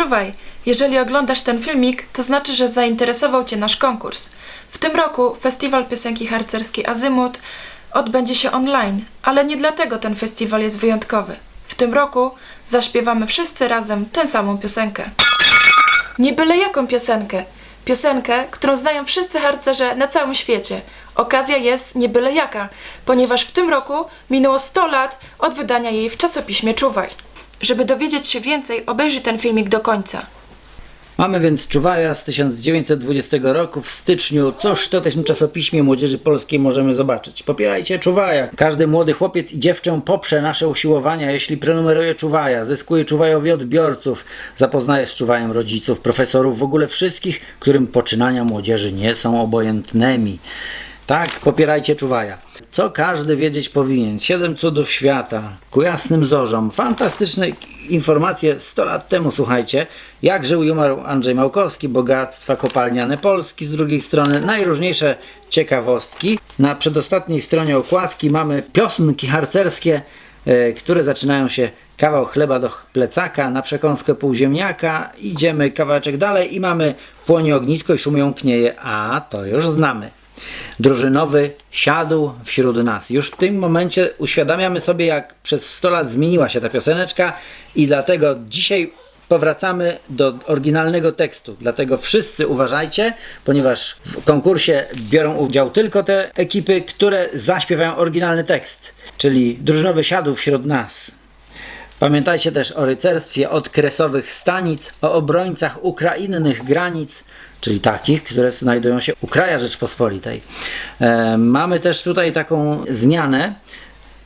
Czuwaj, jeżeli oglądasz ten filmik, to znaczy, że zainteresował Cię nasz konkurs. W tym roku Festiwal Piosenki Harcerskiej Azymut odbędzie się online, ale nie dlatego ten festiwal jest wyjątkowy. W tym roku zaśpiewamy wszyscy razem tę samą piosenkę. Nie byle jaką piosenkę. Piosenkę, którą znają wszyscy harcerze na całym świecie. Okazja jest nie byle jaka, ponieważ w tym roku minęło 100 lat od wydania jej w czasopiśmie Czuwaj. Żeby dowiedzieć się więcej, obejrzyj ten filmik do końca. Mamy więc Czuwaja z 1920 roku w styczniu. Cóż to też w czasopiśmie Młodzieży Polskiej możemy zobaczyć. Popierajcie Czuwaja. Każdy młody chłopiec i dziewczę poprze nasze usiłowania, jeśli prenumeruje Czuwaja, zyskuje Czuwajowi odbiorców, zapoznaje z Czuwajem rodziców, profesorów, w ogóle wszystkich, którym poczynania młodzieży nie są obojętnymi. Tak, popierajcie Czuwaja. Co każdy wiedzieć powinien. Siedem cudów świata, ku jasnym zorzom. Fantastyczne informacje 100 lat temu, słuchajcie. Jak żył i umarł Andrzej Małkowski, bogactwa kopalniane Polski z drugiej strony, najróżniejsze ciekawostki. Na przedostatniej stronie okładki mamy piosenki harcerskie, e, które zaczynają się kawał chleba do plecaka, na przekąskę pół ziemniaka, idziemy kawałeczek dalej i mamy płonie ognisko i szumią knieje, a to już znamy. Drużynowy siadł wśród nas. Już w tym momencie uświadamiamy sobie, jak przez 100 lat zmieniła się ta pioseneczka i dlatego dzisiaj powracamy do oryginalnego tekstu. Dlatego wszyscy uważajcie, ponieważ w konkursie biorą udział tylko te ekipy, które zaśpiewają oryginalny tekst. Czyli drużynowy siadł wśród nas. Pamiętajcie też o rycerstwie od kresowych stanic, o obrońcach ukrainnych granic, czyli takich, które znajdują się u kraja Rzeczpospolitej. E, mamy też tutaj taką zmianę,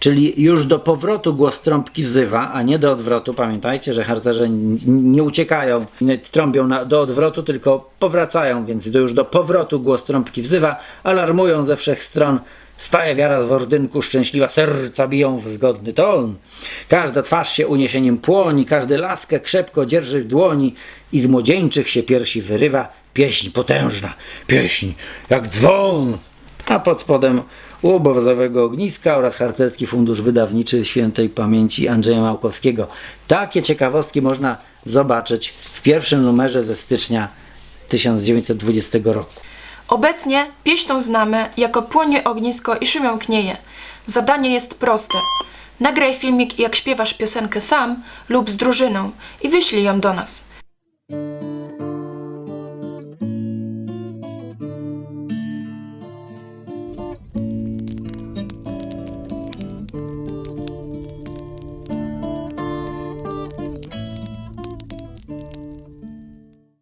czyli już do powrotu głos trąbki wzywa, a nie do odwrotu. Pamiętajcie, że harcerze nie uciekają, nie trąbią na, do odwrotu, tylko powracają, więc to już do powrotu głos trąbki wzywa, alarmują ze wszech stron. Staje wiara w ordynku szczęśliwa, serca biją w zgodny ton. Każda twarz się uniesieniem płoni, każdy laskę krzepko dzierży w dłoni i z młodzieńczych się piersi wyrywa pieśń potężna, pieśń jak dzwon. A pod spodem u obowiązowego ogniska oraz harcerski fundusz wydawniczy świętej pamięci Andrzeja Małkowskiego. Takie ciekawostki można zobaczyć w pierwszym numerze ze stycznia 1920 roku. Obecnie pieśń tą znamy jako płonie ognisko i szumią knieje. Zadanie jest proste. Nagraj filmik jak śpiewasz piosenkę sam lub z drużyną i wyślij ją do nas.